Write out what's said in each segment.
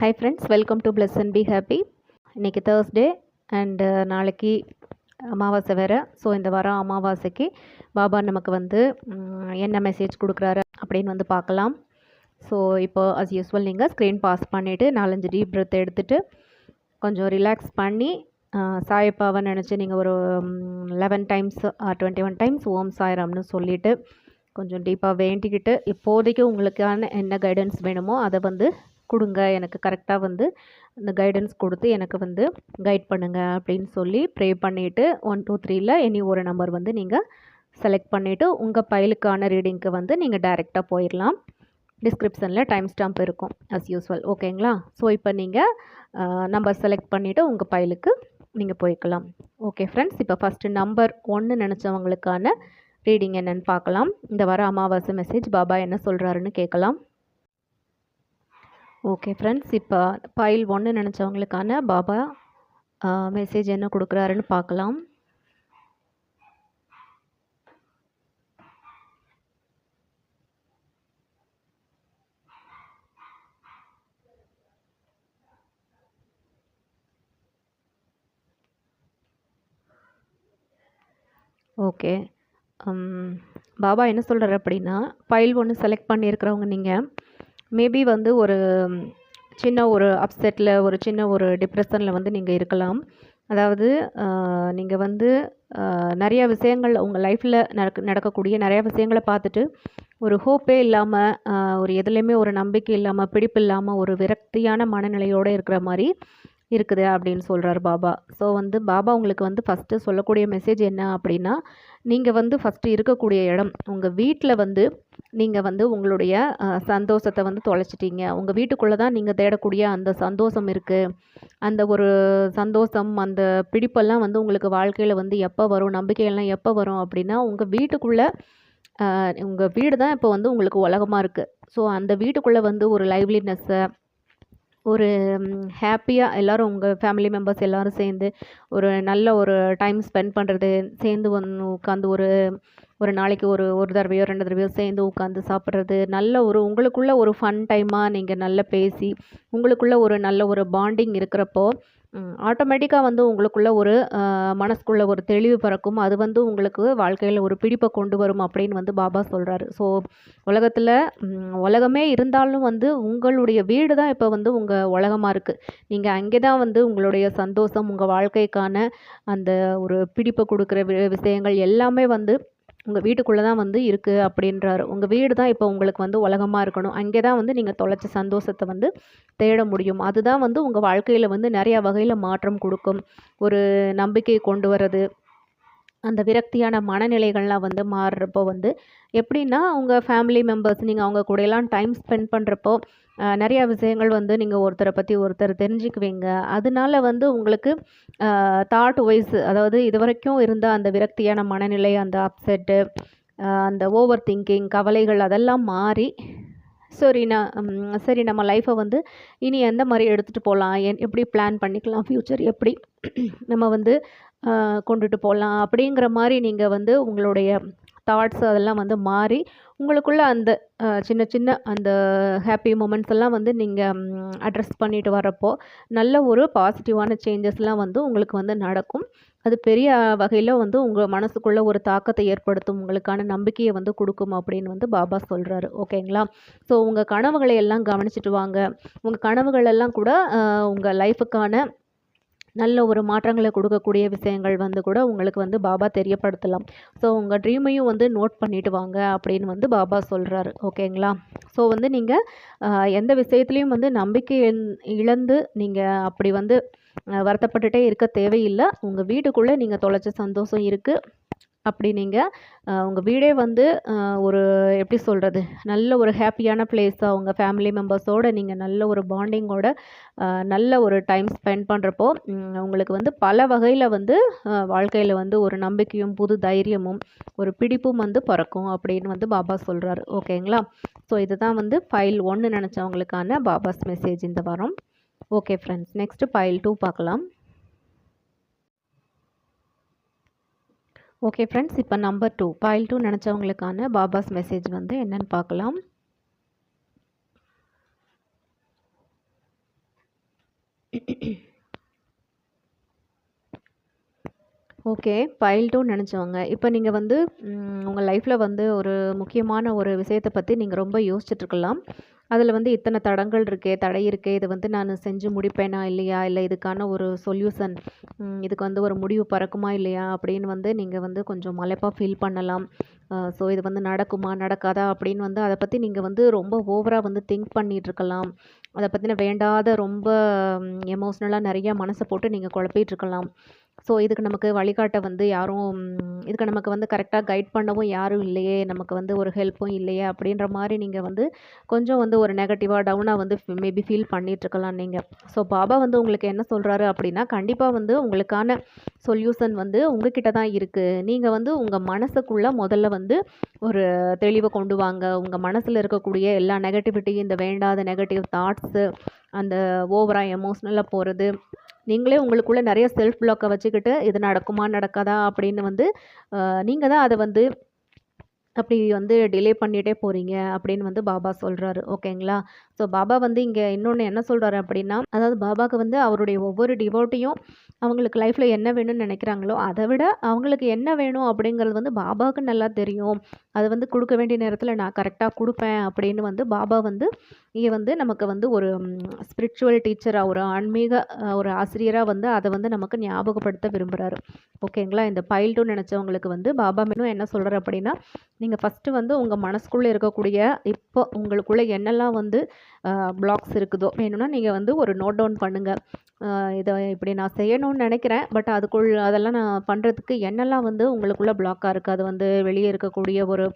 Hi friends welcome to plus and be happy இன்றைக்கி Thursday and நாளைக்கு அமாவாசை வேறு. ஸோ இந்த வாரம் அமாவாசைக்கு பாபா நமக்கு வந்து என்ன மெசேஜ் கொடுக்குறாரு அப்படின்னு வந்து பார்க்கலாம். ஸோ இப்போ அஸ் யூஸ்வல் நீங்கள் ஸ்க்ரீன் பாஸ் பண்ணிவிட்டு நாலஞ்சு டீப் ப்ரெத் எடுத்துகிட்டு கொஞ்சம் ரிலாக்ஸ் பண்ணி சாயப்பாவை நினச்சி நீங்கள் ஒரு eleven times twenty one times Om சாய்ராம்னு சொல்லிவிட்டு கொஞ்சம் டீப்பாக வேண்டிக்கிட்டு இப்போதைக்கு உங்களுக்கான என்ன கைடன்ஸ் வேணுமோ அதை வந்து கொடுங்க. எனக்கு கரெக்டாக வந்து அந்த கைடன்ஸ் கொடுத்து எனக்கு வந்து கைட் பண்ணுங்கள் அப்படின்னு சொல்லி ப்ரே பண்ணிவிட்டு ஒன் டூ த்ரீயில் எனி ஒரு நம்பர் வந்து நீங்கள் செலக்ட் பண்ணிவிட்டு உங்கள் ஃபைலுக்கான ரீடிங்க்கு வந்து நீங்கள் டைரெக்டாக போயிடலாம் டிஸ்கிரிப்ஷனில் டைம் ஸ்டாம்ப் இருக்கும் அஸ் யூஸ்வல் ஓகேங்களா ஸோ இப்போ நீங்கள் நம்பர் செலக்ட் பண்ணிவிட்டு உங்கள் ஃபைலுக்கு நீங்கள் போய்க்கலாம். ஓகே ஃப்ரெண்ட்ஸ் இப்போ ஃபஸ்ட்டு நம்பர் ஒன்று நினச்சவங்களுக்கான ரீடிங் என்னென்னு பார்க்கலாம். இந்த வர அமாவாசை மெசேஜ் பாபா என்ன சொல்கிறாருன்னு கேட்கலாம். ஓகே ஃப்ரெண்ட்ஸ் இப்போ ஃபைல் ஒன்று நினச்சவங்களுக்கான பாபா மெசேஜ் என்ன கொடுக்குறாருன்னு பார்க்கலாம். ஓகே பாபா என்ன சொல்கிறார் அப்படின்னா ஃபைல் ஒன்று செலக்ட் பண்ணியிருக்கிறவங்க நீங்கள் மேபி வந்து ஒரு சின்ன ஒரு அப்செட்டில் ஒரு சின்ன ஒரு டிப்ரெஷனில் வந்து நீங்கள் இருக்கலாம். அதாவது நீங்கள் வந்து நிறையா நிறைய விஷயங்கள் உங்கள் லைஃப்பில் நடக்க நடக்கக்கூடிய நிறையா விஷயங்களை பார்த்துட்டு ஒரு ஹோப்பே இல்லாமல் ஒரு எதுலேயுமே ஒரு நம்பிக்கை இல்லாமல் பிடிப்பு இல்லாமல் ஒரு விரக்தியான மனநிலையோடு இருக்கிற மாதிரி இருக்குது அப்படின்னு சொல்கிறாரு பாபா. ஸோ வந்து பாபா உங்களுக்கு வந்து ஃபஸ்ட்டு சொல்லக்கூடிய மெசேஜ் என்ன அப்படின்னா நீங்கள் வந்து ஃபஸ்ட்டு இருக்கக்கூடிய இடம் உங்கள் வீட்டில் வந்து நீங்கள் வந்து உங்களுடைய சந்தோஷத்தை வந்து தொலைச்சிட்டீங்க. உங்கள் வீட்டுக்குள்ளே தான் நீங்கள் தேடக்கூடிய அந்த சந்தோஷம் இருக்குது அந்த ஒரு சந்தோஷம் அந்த பிடிப்பெல்லாம் வந்து உங்களுக்கு வாழ்க்கையில் வந்து எப்போ வரும் நம்பிக்கையெல்லாம் எப்போ வரும் அப்படின்னா உங்கள் வீட்டுக்குள்ளே உங்கள் வீடு தான் இப்போ வந்து உங்களுக்கு உலகமாக இருக்குது ஸோ அந்த வீட்டுக்குள்ளே வந்து ஒரு லைவ்லினஸ்ஸை ஒரு ஹாப்பியாக எல்லாரும் உங்கள் ஃபேமிலி மெம்பர்ஸ் எல்லோரும் சேர்ந்து ஒரு நல்ல ஒரு டைம் ஸ்பெண்ட் பண்ணுறது சேர்ந்து வந்து உட்காந்து ஒரு ஒரு நாளைக்கு ஒரு ஒரு தடவையோ ரெண்டு தடவையோ சேர்ந்து உட்காந்து சாப்பிட்றது நல்ல ஒரு உங்களுக்குள்ள ஒரு ஃபன் டைமாக நீங்கள் நல்லா பேசி உங்களுக்குள்ள ஒரு நல்ல ஒரு பாண்டிங் இருக்கிறப்போ ஆட்டோமேட்டிக்காக வந்து உங்களுக்குள்ள ஒரு மனசுக்குள்ள ஒரு தெளிவு பிறக்கும். அது வந்து உங்களுக்கு வாழ்க்கையில் ஒரு பிடிப்பை கொண்டு வரும் அப்படின்னு வந்து பாபா சொல்கிறாரு ஸோ உலகத்தில் உலகமே இருந்தாலும் வந்து உங்களுடைய வீடு தான் இப்போ வந்து உங்கள் உலகமாக இருக்குது நீங்கள் அங்கே தான் வந்து உங்களுடைய சந்தோஷம் உங்கள் வாழ்க்கைக்கான அந்த ஒரு பிடிப்பை கொடுக்குற வி- விஷயங்கள் எல்லாமே வந்து உங்கள் வீட்டுக்குள்ளே தான் வந்து இருக்குது அப்படின்றாரு. உங்கள் வீடு தான் இப்போ உங்களுக்கு வந்து உலகமாக இருக்கணும். அங்கே தான் வந்து நீங்கள் தொலைச்ச சந்தோஷத்தை வந்து தேட முடியும். அதுதான் வந்து உங்கள் வாழ்க்கையில் வந்து நிறையா வகையில் மாற்றம் கொடுக்கும். ஒரு நம்பிக்கையை கொண்டு வர்றது அந்த விரக்தியான மனநிலைகள்லாம் வந்து மாறுறப்போ வந்து எப்படின்னா உங்கள் ஃபேமிலி மெம்பர்ஸ் நீங்கள் அவங்க கூடயெல்லாம் டைம் ஸ்பெண்ட் பண்ணுறப்போ நிறையா விஷயங்கள் வந்து நீங்கள் ஒருத்தரை பற்றி ஒருத்தர் தெரிஞ்சுக்குவீங்க. அதனால வந்து உங்களுக்கு தாட் வைஸ் அதாவது இது வரைக்கும் இருந்த அந்த விரக்தியான மனநிலை அந்த அப்செட்டு அந்த ஓவர் திங்கிங் கவலைகள் அதெல்லாம் மாறி சரி நான் சரி நம்ம லைஃப்பை வந்து இனி எந்த மாதிரி எடுத்துகிட்டு போகலாம் என் எப்படி பிளான் பண்ணிக்கலாம்? ஃப்யூச்சர் எப்படி? நம்ம வந்து கொண்டுட்டு போகலாம் அப்படிங்கிற மாதிரி நீங்கள் வந்து உங்களுடைய தாட்ஸ் அதெல்லாம் வந்து மாறி உங்களுக்குள்ள அந்த சின்ன சின்ன அந்த ஹாப்பி மூமெண்ட்ஸ் எல்லாம் வந்து நீங்கள் அட்ரஸ் பண்ணிட்டு வரப்போ நல்ல ஒரு பாசிட்டிவான சேஞ்சஸ்லாம் வந்து உங்களுக்கு வந்து நடக்கும். அது பெரிய வகையில் வந்து உங்கள் மனசுக்குள்ளே ஒரு தாக்கத்தை ஏற்படுத்தும் உங்களுக்கான நம்பிக்கையை வந்து கொடுக்கும் அப்படின்னு வந்து பாபா சொல்கிறாரு ஓகேங்களா? ஸோ உங்கள் கனவுகளை எல்லாம் கவனிச்சிட்டு வாங்க. உங்கள் கனவுகளெல்லாம் கூட உங்கள் லைஃபுக்கான நல்ல ஒரு மாற்றங்களை கொடுக்கக்கூடிய விஷயங்கள் வந்து கூட உங்களுக்கு வந்து பாபா தெரியப்படுத்தலாம். ஸோ உங்கள் ட்ரீமையும் வந்து நோட் பண்ணிட்டு வாங்க அப்படின்னு வந்து பாபா சொல்கிறாரு ஓகேங்களா ஸோ வந்து நீங்கள் எந்த விஷயத்துலையும் வந்து நம்பிக்கை இழந்து நீங்கள் அப்படி வந்து வருத்தப்பட்டுட்டே இருக்க தேவையில்லை. உங்கள் வீட்டுக்குள்ளே நீங்கள் தொலைச்ச சந்தோஷம் இருக்குது அப்படி நீங்கள் உங்கள் வீடே வந்து ஒரு எப்படி சொல்கிறது நல்ல ஒரு ஹாப்பியான பிளேஸாக உங்கள் ஃபேமிலி மெம்பர்ஸோடு நீங்கள் நல்ல ஒரு பாண்டிங்கோட நல்ல ஒரு டைம் ஸ்பெண்ட் பண்ணுறப்போ உங்களுக்கு வந்து பல வகையில் வந்து வாழ்க்கையில் வந்து ஒரு நம்பிக்கையும் புது தைரியமும் ஒரு பிடிப்பும் வந்து பிறக்கும் அப்படின்னு வந்து பாபா சொல்கிறாரு ஓகேங்களா? ஸோ இதுதான் வந்து ஃபைல் ஒன்று நினச்சவங்களுக்கான பாபாஸ் மெசேஜ் இந்த வாரம். Okay friends next pile two பார்க்கலாம். ஓகே ஃப்ரெண்ட்ஸ் இப்போ நம்பர் டூ பாயில் டூ நினச்சவங்களுக்கான பாபாஸ் மெசேஜ் வந்து என்னென்னு பார்க்கலாம். ஓகே. பைல் டூ நினச்சவங்க. இப்போ நீங்கள் வந்து உங்கள் லைஃப்பில் வந்து ஒரு முக்கியமான ஒரு விஷயத்த பற்றி நீங்கள் ரொம்ப யோசிச்சுட்ருக்கலாம் அதில் வந்து இத்தனை தடங்கள் இருக்கே, தடை இருக்கே, இதை வந்து நான் செஞ்சு முடிப்பேனா இல்லையா? இல்லை இதுக்கான ஒரு சொல்யூஷன் இதுக்கு வந்து ஒரு முடிவு பறக்குமா இல்லையா? அப்படின்னு வந்து நீங்கள் வந்து கொஞ்சம் மலைப்பாக ஃபீல் பண்ணலாம். ஸோ இது வந்து நடக்குமா? நடக்காதா? அப்படின்னு வந்து அதை பற்றி நீங்கள் வந்து ரொம்ப ஓவராக வந்து திங்க் பண்ணிகிட்ருக்கலாம் அதை பற்றின வேண்டாத ரொம்ப எமோஷ்னலாக நிறையா மனசை போட்டு நீங்கள் குழப்பிகிட்ருக்கலாம் ஸோ இதுக்கு நமக்கு வழிகாட்ட வந்து யாரும் இதுக்கு நமக்கு வந்து கரெக்டாக கைட் பண்ணவும் யாரும் இல்லையே! நமக்கு வந்து ஒரு ஹெல்ப்பும் இல்லையே! அப்படின்ற மாதிரி நீங்கள் வந்து கொஞ்சம் வந்து ஒரு நெகட்டிவாக டவுனாக வந்து மேபி ஃபீல் பண்ணிகிட்ருக்கலாம் நீங்கள் ஸோ பாபா வந்து உங்களுக்கு என்ன சொல்கிறாரு அப்படின்னா, கண்டிப்பாக வந்து உங்களுக்கான சொல்யூஷன் வந்து உங்ககிட்ட தான் இருக்குது நீங்கள் வந்து உங்கள் மனசுக்குள்ளே முதல்ல வந்து ஒரு தெளிவை கொண்டு வாங்க. உங்கள் மனசில் இருக்கக்கூடிய எல்லா நெகட்டிவிட்டி, இந்த வேண்டாத நெகட்டிவ் தாட்ஸு, அந்த ஓவராக எமோஷ்னலாக போகிறது நீங்களே உங்களுக்குள்ள நிறைய செல்ஃப் பிளாக்கை வச்சுக்கிட்டு, இது நடக்குமா? நடக்காதா? அப்படின்னு வந்து நீங்கள் தான் அதை வந்து அப்படி வந்து டிலே பண்ணிட்டே போறீங்க அப்படின்னு வந்து பாபா சொல்றாரு. ஓகேங்களா? ஸோ பாபா வந்து இங்கே இன்னொன்று என்ன சொல்கிறாரு அப்படின்னா, அதாவது பாபாவுக்கு வந்து அவருடைய ஒவ்வொரு டிவோட்டையும் அவங்களுக்கு லைஃப்பில் என்ன வேணும்னு நினைக்கிறாங்களோ அதை விட அவங்களுக்கு என்ன வேணும் அப்படிங்கிறது வந்து பாபாவுக்கு நல்லா தெரியும். அது வந்து கொடுக்க வேண்டிய நேரத்தில் நான் கரெக்டாக கொடுப்பேன் அப்படின்னு வந்து பாபா வந்து இங்கே வந்து நமக்கு வந்து ஒரு ஸ்பிரிச்சுவல் டீச்சராக ஒரு ஆன்மீக ஒரு ஆசிரியராக வந்து அதை வந்து நமக்கு ஞாபகப்படுத்த விரும்புகிறாரு ஓகேங்களா? இந்த பைல் 2 நெனச்சவங்களுக்கு வந்து பாபா இன்னும் என்ன சொல்கிறார் அப்படின்னா, நீங்கள் ஃபர்ஸ்ட்டு வந்து உங்கள் மனசுக்குள்ளே இருக்கக்கூடிய இப்போ உங்களுக்குள்ளே என்னெல்லாம் வந்து பிளாக்ஸ் இருக்குதோ, வேணும்னா நீங்கள் வந்து ஒரு நோட் டவுன் பண்ணுங்கள் இதை இப்படி நான் செய்யணும்னு நினைக்கிறேன். பட் அதுக்குள் அதெல்லாம் நான் பண்ணுறதுக்கு என்னெல்லாம் வந்து உங்களுக்குள்ளே பிளாக்காக இருக்குது அது வந்து வெளியே இருக்கக்கூடிய ஒரு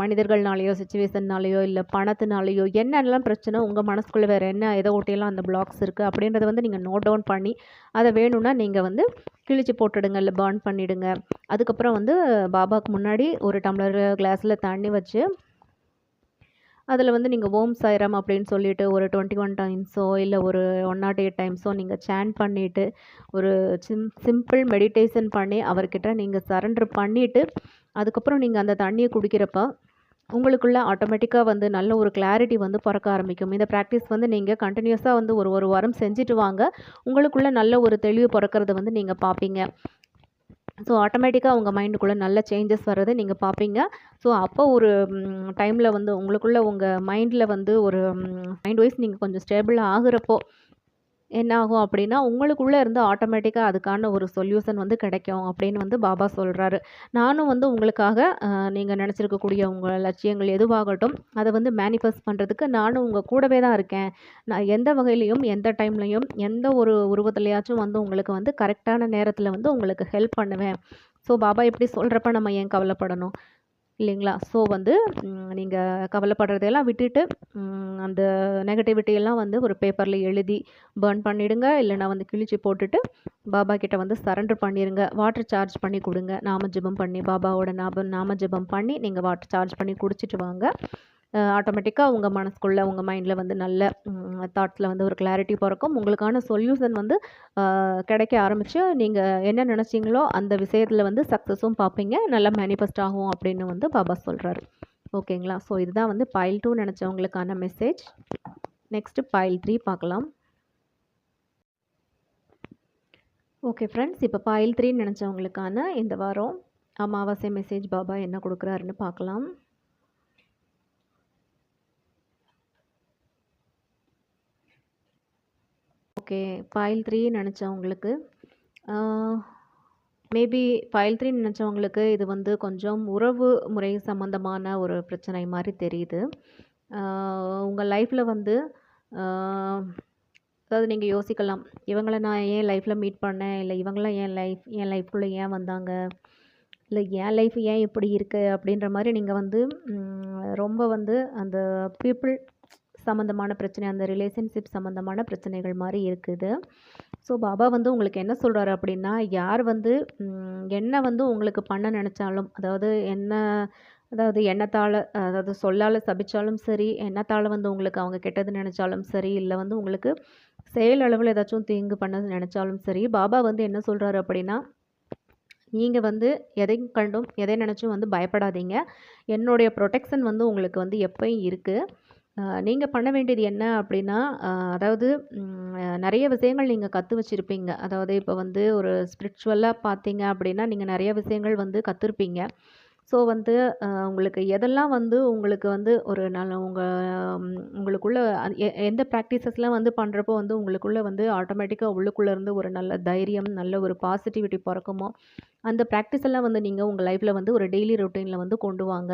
மனிதர்கள்னாலேயோ சுச்சுவேஷன்னாலேயோ இல்லை பணத்தினாலேயோ என்னெல்லாம் பிரச்சனை? உங்கள் மனசுக்குள்ளே வேறு என்ன எதை ஒட்டியெல்லாம் அந்த பிளாக்ஸ் இருக்குது அப்படின்றத வந்து நீங்கள் நோட் டவுன் பண்ணி, அதை வேணும்னா நீங்கள் வந்து கிழிச்சு போட்டுடுங்க. இல்லை பர்ன் பண்ணிவிடுங்க அதுக்கப்புறம் வந்து பாபாவுக்கு முன்னாடி ஒரு டம்ளர் கிளாஸில் தண்ணி வச்சு அதில் வந்து நீங்கள் ஓம் சாய்ராம் அப்படின்னு சொல்லிட்டு ஒரு 21 டைம்ஸோ, இல்லை ஒரு 108 டைம்ஸோ நீங்கள் சேன் பண்ணிவிட்டு ஒரு சிம் சிம்பிள் மெடிடேஷன் பண்ணி அவர்கிட்ட நீங்கள் சரண்டர் பண்ணிவிட்டு அதுக்கப்புறம் நீங்கள் அந்த தண்ணியை குடிக்கிறப்ப, உங்களுக்குள்ளே ஆட்டோமேட்டிக்காக வந்து நல்ல ஒரு கிளாரிட்டி வந்து பிறக்க ஆரம்பிக்கும். இந்த ப்ராக்டிஸ் வந்து நீங்கள் கண்டினியூஸாக வந்து ஒரு ஒரு வாரம் செஞ்சுட்டு வாங்க. உங்களுக்குள்ளே நல்ல ஒரு தெளிவு பிறக்கிறத வந்து நீங்கள் பார்ப்பீங்க ஸோ ஆட்டோமேட்டிக்காக அவங்க மைண்டுக்குள்ளே நல்ல சேஞ்சஸ் வர்றதை நீங்கள் பார்ப்பீங்க ஸோ அப்போ ஒரு டைமில் வந்து உங்களுக்குள்ளே உங்கள் மைண்டில் வந்து ஒரு மைண்ட் வைஸ் நீங்கள் கொஞ்சம் ஸ்டேபிள் ஆகுறப்போ, என்ன ஆகும் அப்படின்னா, உங்களுக்குள்ளே இருந்து ஆட்டோமேட்டிக்காக அதுக்கான ஒரு சொல்யூஷன் வந்து கிடைக்கும் அப்படின்னு வந்து பாபா சொல்கிறாரு நானும் வந்து உங்களுக்காக நீங்கள் நினச்சிருக்கக்கூடிய உங்கள் லட்சியங்கள் எதுவாகட்டும், அதை வந்து மேனிஃபெஸ்ட் பண்ணுறதுக்கு நானும் உங்கள் கூடவே தான் இருக்கேன். நான் எந்த வகையிலையும் எந்த டைம்லையும் எந்த ஒரு உருவத்துலையாச்சும் வந்து உங்களுக்கு வந்து கரெக்டான நேரத்தில் வந்து உங்களுக்கு ஹெல்ப் பண்ணுவேன். ஸோ பாபா இப்படி சொல்கிறப்ப நம்ம ஏன் கவலைப்படணும்? இல்லைங்களா? ஸோ வந்து நீங்கள் கவலைப்படுறதையெல்லாம் விட்டுட்டு, அந்த நெகட்டிவிட்டி எல்லாம் வந்து ஒரு பேப்பரில் எழுதி பேர்ன் பண்ணிவிடுங்க இல்லைனா வந்து கிழிச்சு போட்டுட்டு, பாபா கிட்ட வந்து சரண்டர் பண்ணிடுங்க வாட்டர் சார்ஜ் பண்ணி கொடுங்க நாம ஜெபம் பண்ணி பாபாவோட நாபம் நாம ஜெபம் பண்ணி நீங்கள் வாட்டர் சார்ஜ் பண்ணி குடிச்சிட்டு வாங்க. ஆட்டோமேட்டிக்காக உங்கள் மனசுக்குள்ளே உங்கள் மைண்டில் வந்து நல்ல தாட்ஸில் வந்து ஒரு கிளாரிட்டி பிறக்கும் உங்களுக்கான சொல்யூஷன் வந்து கிடைக்க ஆரம்பித்து நீங்கள் என்ன நினச்சிங்களோ அந்த விஷயத்தில் வந்து சக்ஸஸும் பார்ப்பீங்க நல்லா மேனிஃபெஸ்ட் ஆகும் அப்படின்னு வந்து பாபா சொல்கிறாரு ஓகேங்களா? ஸோ இதுதான் வந்து பைல் டூ நினச்சவங்களுக்கான மெசேஜ். நெக்ஸ்ட்டு பைல் த்ரீ பார்க்கலாம் ஓகே ஃப்ரெண்ட்ஸ். இப்போ பைல் 3 நெனச்சவங்களுக்கான இந்த வாரம் அமாவாசை மெசேஜ் பாபா என்ன கொடுக்குறாருன்னு பார்க்கலாம் ஓகே. ஃபைல் த்ரீ நினச்சவங்களுக்கு மேபி ஃபைல் த்ரீ நினச்சவங்களுக்கு இது வந்து கொஞ்சம் உறவு முறை சம்மந்தமான ஒரு பிரச்சனை மாதிரி தெரியுது. உங்கள் லைஃப்பில் வந்து அதாவது நீங்கள் யோசிக்கலாம். இவங்களை நான் ஏன் லைஃப்பில் மீட் பண்ணேன்? இல்லை இவங்களாம் என் லைஃப் என் லைஃப்குள்ளே ஏன் வந்தாங்க? இல்லை என் லைஃப் ஏன் இப்படி இருக்குது அப்படின்ற மாதிரி நீங்கள் வந்து ரொம்ப வந்து அந்த பீப்புள் சம்மந்தமான பிரச்சனை, அந்த ரிலேஷன்ஷிப் சம்மந்தமான பிரச்சனைகள் மாதிரி இருக்குது. ஸோ பாபா வந்து உங்களுக்கு என்ன சொல்கிறாரு அப்படின்னா, யார் வந்து என்ன வந்து உங்களுக்கு பண்ண நினச்சாலும் அதாவது என்ன அதாவது எண்ணத்தால் அதாவது சொல்லால் சபித்தாலும் சரி, எண்ணத்தால் வந்து உங்களுக்கு அவங்க கெட்டது நினச்சாலும் சரி, இல்லை வந்து உங்களுக்கு செயல் அளவில் ஏதாச்சும் தீங்கு பண்ண நினச்சாலும் சரி, பாபா வந்து என்ன சொல்கிறாரு அப்படின்னா, நீங்கள் வந்து எதையும் கண்டும், எதை நினச்சும் வந்து பயப்படாதீங்க. என்னுடைய புரொடெக்ஷன் வந்து உங்களுக்கு வந்து எப்பயும் இருக்குது நீங்கள் பண்ண வேண்டியது என்ன அப்படின்னா, அதாவது நிறைய விஷயங்கள் நீங்கள் கற்று வச்சுருப்பீங்க. அதாவது இப்போ வந்து ஒரு ஸ்பிரிச்சுவலாக பார்த்தீங்க அப்படின்னா நீங்கள் நிறைய விஷயங்கள் வந்து கற்றுருப்பீங்க ஸோ வந்து உங்களுக்கு எதெல்லாம் வந்து உங்களுக்கு வந்து ஒரு நல்ல உங்கள் உங்களுக்குள்ள எந்த ப்ராக்டிசஸ்லாம் வந்து பண்ணுறப்போ வந்து உங்களுக்குள்ளே வந்து ஆட்டோமேட்டிக்காக உள்ளுக்குள்ளே இருந்து ஒரு நல்ல தைரியம் நல்ல ஒரு பாசிட்டிவிட்டி பிறக்குமோ அந்த ப்ராக்டிஸ் எல்லாம் வந்து நீங்கள் உங்கள் லைஃப்பில் வந்து ஒரு டெய்லி ரொட்டீனில் வந்து கொண்டு வாங்க.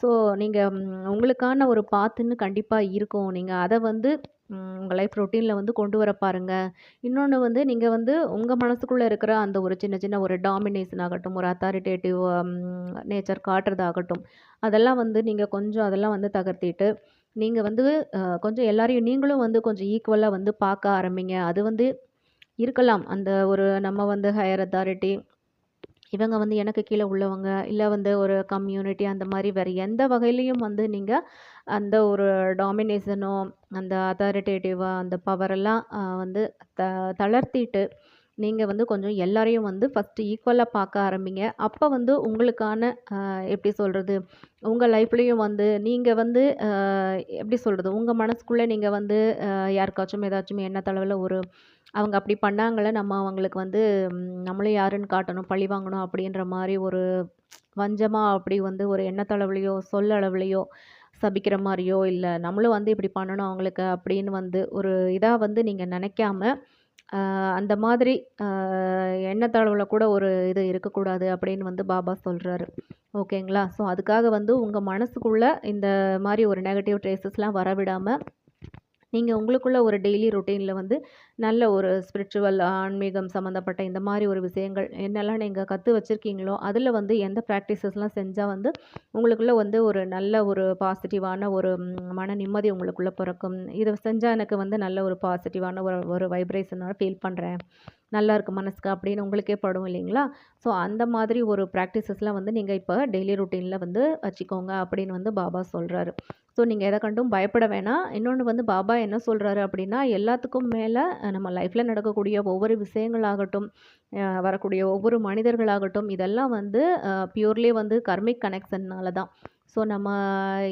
ஸோ நீங்கள் உங்களுக்கான ஒரு பாத்துன்னு கண்டிப்பாக இருக்கும். நீங்கள் அதை வந்து உங்கள் லைஃப் ரொட்டீனில் வந்து கொண்டு வர பாருங்கள் இன்னொன்று வந்து நீங்கள் வந்து உங்கள் மனசுக்குள்ளே இருக்கிற அந்த ஒரு சின்ன சின்ன ஒரு டாமினேஷன் ஆகட்டும் ஒரு அத்தாரிட்டேட்டிவ் நேச்சர் காட்டுறதாகட்டும் அதெல்லாம் வந்து நீங்கள் கொஞ்சம் அதெல்லாம் வந்து தகர்த்திட்டு நீங்கள் வந்து கொஞ்சம் எல்லாரையும் நீங்களும் வந்து கொஞ்சம் ஈக்குவலாக வந்து பார்க்க ஆரம்பிங்க. அது வந்து இருக்கலாம். அந்த ஒரு நம்ம வந்து ஹையர் அத்தாரிட்டி இவங்க வந்து எனக்கு கீழே உள்ளவங்க இல்லை வந்து ஒரு கம்யூனிட்டி அந்த மாதிரி வேறு எந்த வகையிலையும் வந்து நீங்கள் அந்த ஒரு டாமினேஷனோ அந்த அத்தாரிட்டேட்டிவாக அந்த பவரெல்லாம் வந்து த தளர்த்திட்டு நீங்கள் வந்து கொஞ்சம் எல்லாரையும் வந்து ஃபஸ்ட்டு ஈக்குவலாக பார்க்க ஆரம்பிங்க. அப்போ வந்து உங்களுக்கான எப்படி சொல்கிறது உங்கள் லைஃப்லேயும் வந்து நீங்கள் வந்து எப்படி சொல்கிறது உங்கள் மனசுக்குள்ளே நீங்கள் வந்து யாருக்காச்சும் ஏதாச்சும் எண்ணத்தளவில் ஒரு அவங்க அப்படி பண்ணாங்களே நம்ம அவங்களுக்கு வந்து நம்மளும் யாருன்னு காட்டணும் பழி வாங்கணும் அப்படின்ற மாதிரி ஒரு வஞ்சமாக அப்படி வந்து ஒரு எண்ணத்தளவுலையோ சொல்லளவுலையோ சபிக்கிற மாதிரியோ இல்லை. நம்மளும் வந்து இப்படி பண்ணணும் அவங்களுக்கு அப்படின்னு வந்து ஒரு இதாக வந்து நீங்கள் நினைக்காம அந்த மாதிரி எண்ணத்தளவில் கூட ஒரு இது இருக்கக்கூடாது அப்படின்னு வந்து பாபா சொல்கிறாரு ஓகேங்களா? ஸோ அதுக்காக வந்து உங்கள் மனசுக்குள்ளே இந்த மாதிரி ஒரு நெகட்டிவ் ட்ரேசஸ்லாம் வரவிடாமல் நீங்கள் உங்களுக்குள்ள ஒரு டெய்லி ரொட்டீனில் வந்து நல்ல ஒரு ஸ்பிரிச்சுவல் ஆன்மீகம் சம்மந்தப்பட்ட இந்த மாதிரி ஒரு விஷயங்கள் என்னெல்லாம் நீங்கள் கற்று வச்சுருக்கீங்களோ அதில் வந்து எந்த ப்ராக்டிசஸ்லாம் செஞ்சால் வந்து உங்களுக்குள்ளே வந்து ஒரு நல்ல ஒரு பாசிட்டிவான ஒரு மன நிம்மதி உங்களுக்குள்ளே பிறக்கும். இதை செஞ்சால் எனக்கு வந்து நல்ல ஒரு பாசிட்டிவான ஒரு ஒரு வைப்ரேஷனாக ஃபீல் பண்ணுறேன் நல்லா இருக்குது மனசுக்கு அப்படின்னு உங்களுக்கே படும் இல்லைங்களா? ஸோ அந்த மாதிரி ஒரு ப்ராக்டிசஸ்லாம் வந்து நீங்கள் இப்போ டெய்லி ரொட்டீனில் வந்து வச்சுக்கோங்க அப்படின்னு வந்து பாபா சொல்கிறாரு ஸோ நீங்கள் எதை கண்டும் பயப்பட வேணாம். இன்னொன்று வந்து பாபா என்ன சொல்கிறாரு அப்படின்னா எல்லாத்துக்கும் மேலே நம்ம லைஃப்பில் நடக்கக்கூடிய ஒவ்வொரு விஷயங்களாகட்டும் வரக்கூடிய ஒவ்வொரு மனிதர்களாகட்டும் இதெல்லாம் வந்து பியூர்லி வந்து கர்மிக் கனெக்ஷன்னால தான் ஸோ நம்ம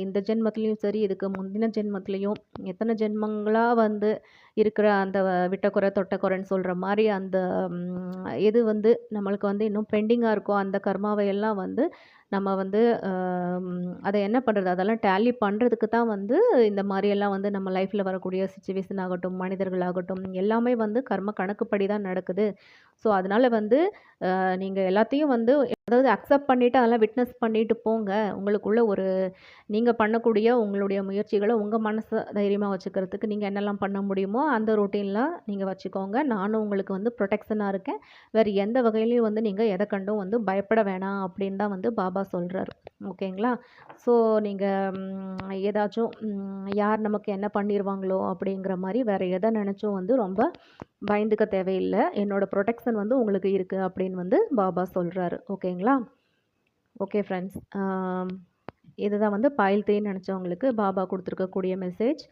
இந்த ஜென்மத்துலேயும் சரி இதுக்கு முந்தின ஜென்மத்துலேயும் எத்தனை ஜென்மங்களாக வந்து இருக்கிற அந்த விட்டக்குறை தொட்டக்குறைன்னு சொல்கிற மாதிரி அந்த இது வந்து நம்மளுக்கு வந்து இன்னும் பெண்டிங்காக இருக்கோ அந்த கர்மாவை எல்லாம் வந்து நம்ம வந்து அதை என்ன பண்ணுறது அதெல்லாம் டேலி பண்ணுறதுக்கு தான் வந்து இந்த மாதிரியெல்லாம் வந்து நம்ம லைஃப்பில் வரக்கூடிய சுச்சுவேஷன் ஆகட்டும் மனிதர்களாகட்டும் எல்லாமே வந்து கர்ம கணக்குப்படி தான் நடக்குது. ஸோ அதனால் வந்து நீங்கள் எல்லாத்தையும் வந்து அதாவது அக்செப்ட் பண்ணிவிட்டு அதெல்லாம் விட்னஸ் பண்ணிட்டு போங்க. உங்களுக்குள்ள ஒரு நீங்கள் பண்ணக்கூடிய உங்களுடைய முயற்சிகளை உங்கள் மனசை தைரியமாக வச்சுக்கிறதுக்கு நீங்கள் என்னெல்லாம் பண்ண முடியுமோ அந்த ரொட்டீன்லாம் நீங்கள் வச்சுக்கோங்க. நானும் உங்களுக்கு வந்து ப்ரொடெக்ஷனாக இருக்கேன். வேறு எந்த வகையிலையும் வந்து நீங்கள் எதை கண்டும் வந்து பயப்பட வேணாம் அப்படின்னு தான் வந்து பாபா சொல்கிறாரு ஓகேங்களா? ஸோ நீங்கள் ஏதாச்சும் யார் நமக்கு என்ன பண்ணிடுவாங்களோ அப்படிங்கிற மாதிரி வேறு எதை நினச்சும் வந்து ரொம்ப பயந்துக்க தேவையில்லை. என்னோடய ப்ரொடெக்ஷன் வந்து உங்களுக்கு இருக்குது அப்படின்னு வந்து பாபா சொல்கிறாரு ஓகேங்களா? ஓகே ஃப்ரெண்ட்ஸ் இதுதான் வந்து பாயில் தேன்னு நினச்சவங்களுக்கு பாபா கொடுத்துருக்கக்கூடிய மெசேஜ்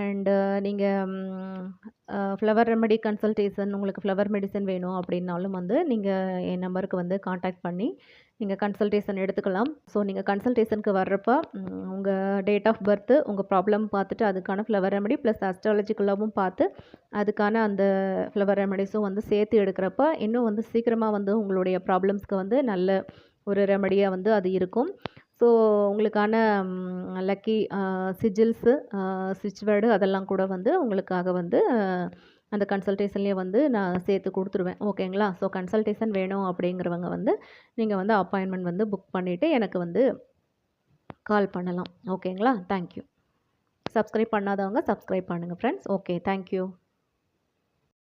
அண்டு நீங்கள் ஃப்ளவர் ரெமடி கன்சல்டேஷன் உங்களுக்கு ஃப்ளவர் மெடிசன் வேணும் அப்படின்னாலும் வந்து நீங்கள் என் நம்பருக்கு வந்து காண்டாக்ட் பண்ணி நீங்கள் கன்சல்டேஷன் எடுத்துக்கலாம். ஸோ நீங்கள் கன்சல்டேஷனுக்கு வர்றப்போ உங்கள் டேட் ஆஃப் பர்த்து உங்கள் ப்ராப்ளம் பார்த்துட்டு அதுக்கான ஃப்ளவர் ரெமடி ப்ளஸ் அஸ்ட்ராலஜிக்கலாகவும் பார்த்து அதுக்கான அந்த ஃப்ளவர் ரெமடிஸும் வந்து சேர்த்து எடுக்கிறப்ப இன்னும் வந்து சீக்கிரமாக வந்து உங்களுடைய ப்ராப்ளம்ஸ்க்கு வந்து நல்ல ஒரு ரெமடியாக வந்து அது இருக்கும். ஸோ உங்களுக்கான லக்கி சிஜில்ஸு சுவிட்ச் வேர்டு அதெல்லாம் கூட வந்து உங்களுக்காக வந்து அந்த கன்சல்டேஷன்லேயே வந்து நான் சேர்த்து கொடுத்துருவேன். ஓகேங்களா ஸோ கன்சல்டேஷன் வேணும் அப்படிங்கிறவங்க வந்து நீங்கள் வந்து அப்பாயின்மெண்ட் வந்து புக் பண்ணிவிட்டு எனக்கு வந்து கால் பண்ணலாம். ஓகேங்களா தேங்க்யூ சப்ஸ்கிரைப் பண்ணாதவங்க சப்ஸ்கிரைப் பண்ணுங்கள் ஃப்ரெண்ட்ஸ் ஓகே தேங்க்யூ